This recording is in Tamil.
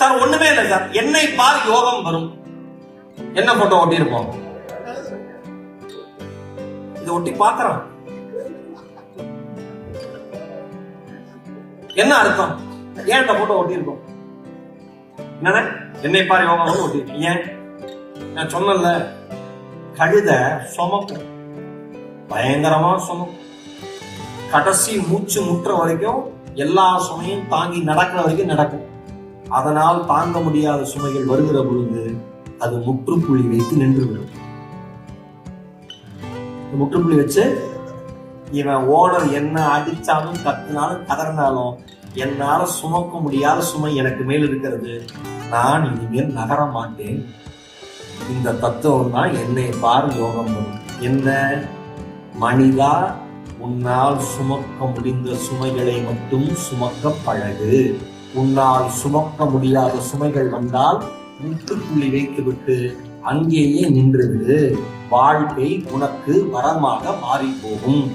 சார் ஒண்ணுமே இல்லை சார். என்னை பார் யோகம் வரும். என்ன போட்டோ ஒட்டியிருப்போம்? இதை ஒட்டி பாக்குறோம் என்ன அர்த்தம்? ஏன் இந்த போட்டோ ஒட்டியிருக்கோம்? என்னண்ணே என்னை பார் யோகம் வரும் ஒட்டி ஏன் நான் சொன்னல கழுத சுமக்கும். பயங்கரமா சுமக்கும். கடைசி மூச்சு முற்ற வரைக்கும் எல்லா சுமையும் தாங்கி நடக்கிற வரைக்கும் நடக்கும். அதனால் தாங்க முடியாத சுமைகள் வருகிற பொழுது அது முற்றுப்புள்ளி வைத்து நின்றுவிடும். முற்றுப்புள்ளி வச்சு இவன் ஓனர் என்ன அடிச்சாலும் கத்தினாலும் கதறினாலும் என்னால சுமக்க முடியாத சுமை எனக்கு மேல் இருக்கிறது. நான் இனிமேல் நகர மாட்டேன். இந்த தத்துவம் தான் என்னை பார் யோகம் என்ன? மனிதா உன்னால் சுமக்க முடிந்த சுமைகளை மட்டும் சுமக்க பழகு. உன்னால் சுமக்க முடியாத சுமைகள் வந்தால் முற்றுப்புள்ளி வைத்துவிட்டு அங்கேயே நின்றுவிடு. வாழ்க்கை உனக்கு வரமாக மாறி போகும்